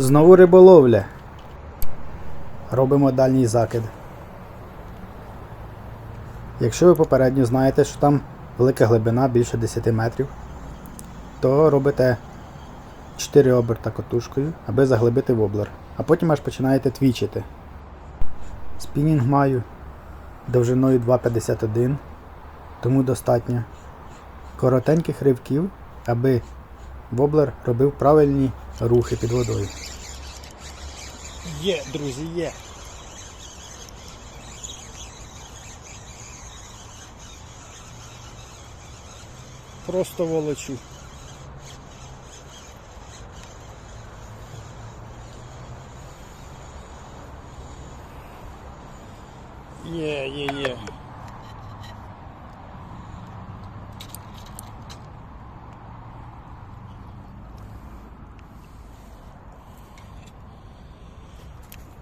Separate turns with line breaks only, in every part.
Знову риболовля. Робимо дальній закид. Якщо ви попередньо знаєте, що там велика глибина більше 10 метрів, то робите 4 оберта котушкою, аби заглибити воблер. А потім аж починаєте твічити. Спінінг маю довжиною 2,51, тому достатньо коротеньких ривків, аби воблер робив правильні рухи під водою. Є, друзі, є. Просто волочу. Є, є, є.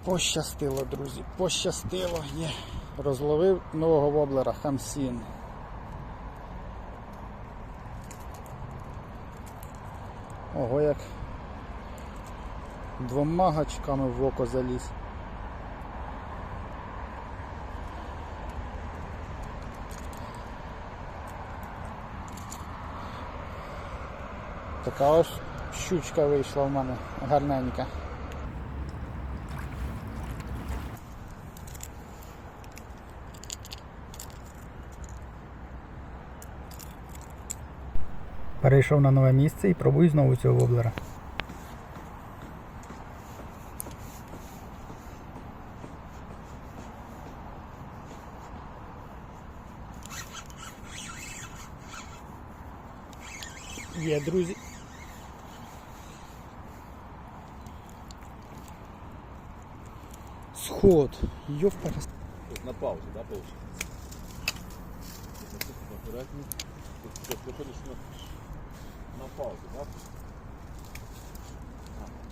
Пощастило, друзі, пощастило. Є. Розловив нового воблера Хамсін. Ого, як двома гачками в око заліз. Така ось щучка вийшла в мене гарненька. Перейшов на нове місце і пробую знову цього воблера. Є, друзі. Сход. Йовпарас.
На паузу, да, получается? Аккуратнее. Ты выходишь на, на паузу, да?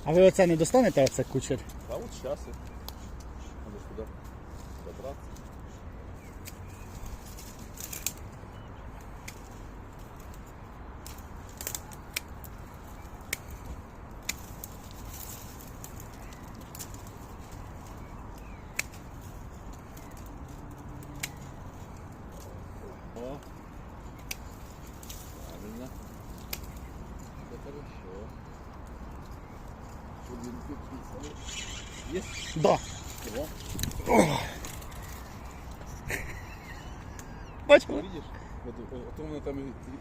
А ви оце не достанете оце кучер?
Та вот сейчас Есть?
Да.
О,
Бачимо?
видишь? Вот, вот, вот он там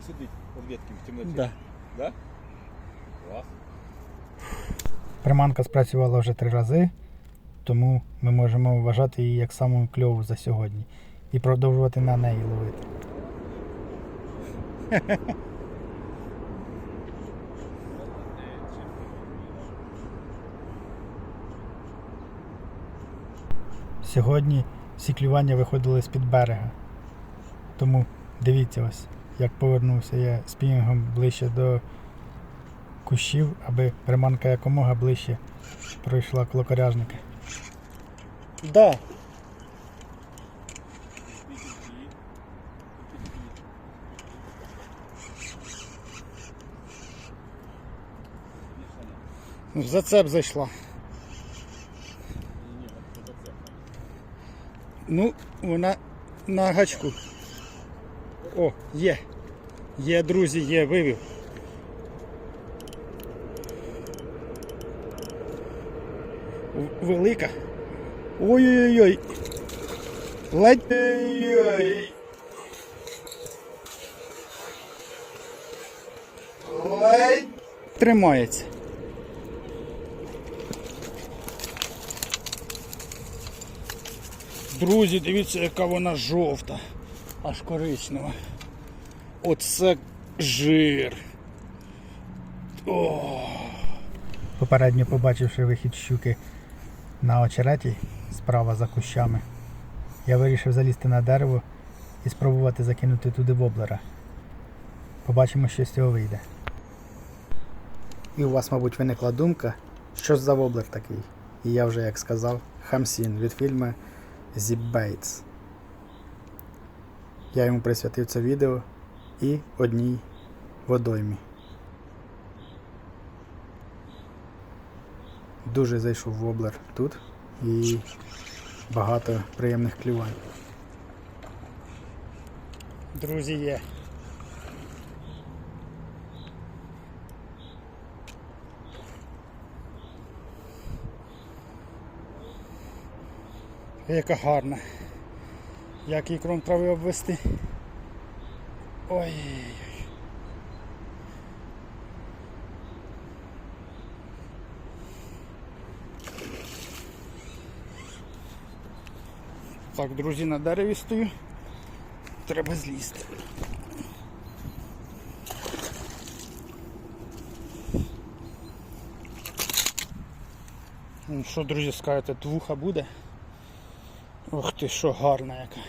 сидит под ветками в темноте.
Да.
Да? Класс.
Приманка спрацювала вже три рази, тому ми можемо вважати її як саму кльову за сьогодні і продовжувати на неї ловити. Сьогодні всі клювання виходили з-під берега. Тому дивіться ось, як повернувся я спінінгом ближче до кущів, аби приманка якомога ближче пройшла коло коряжника. Да. В зацеп зайшла. Ну, вона на гачку. О, є. Є, друзі, є, вивів. Велика. Ой-ой-ой. Ледь. Ой-ой. Ледь. Тримається. Друзі, дивіться, яка вона жовта, аж коричнева. Оце жир. О. Попередньо побачивши вихід щуки на очереті справа за кущами, я вирішив залізти на дерево і спробувати закинути туди воблера. Побачимо, що з цього вийде. І у вас, мабуть, виникла думка, що ж за воблер такий. І я вже як сказав, Хамсін від фільму Baits. Я йому присвятив це відео і одній водоймі.
Дуже зайшов воблер тут і багато приємних клювань. Друзі, є. Яка гарна. Як її кром трави обвести. Ой. Так, друзі, на дереві стою. Треба злізти. Ну що, друзі, скажете, твуха буде? Ох ти, що гарна яка.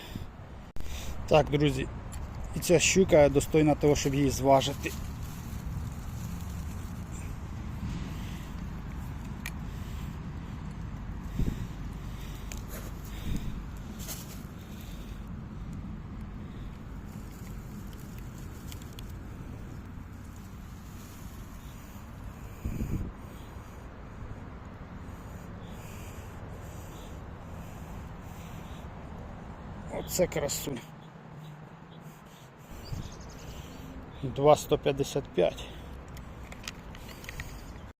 Так, друзі, і ця щука достойна того, щоб її зважити. Оце красунь. 2,155.